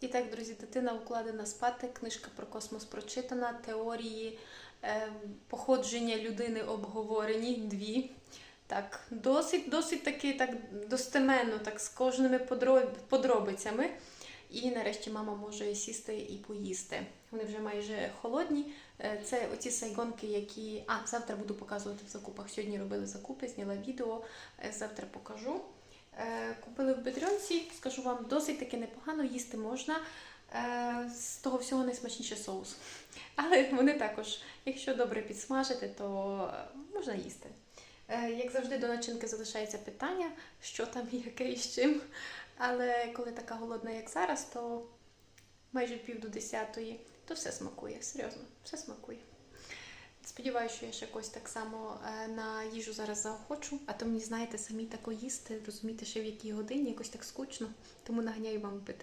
І так, друзі, дитина укладена спати, книжка про космос прочитана, теорії е, походження людини обговорені дві. Так, досить, досить таки так достеменно, так з кожними подро- подробицями. І нарешті мама може сісти і поїсти. Вони вже майже холодні. Е, Це оці сайгонки, які. А, завтра буду показувати в закупах. Сьогодні робили закупи, зняла відео. Е, Завтра покажу. Е, Купили в Бедрьонці, скажу вам, досить таки непогано, їсти можна. Е, З того всього найсмачніше соус. Але вони також, якщо добре підсмажити, то е, можна їсти. Як завжди, до начинки залишається питання, що там, яке і з чим. Але коли така голодна, як зараз, то майже пів до десятої, то все смакує. Серйозно, все смакує. Сподіваюся, що я ще когось так само е, на їжу зараз заохочу, а то мені, знаєте, самі тако їсти, розумієте, ще в якій годині, якось так скучно, тому наганяю вам апетит.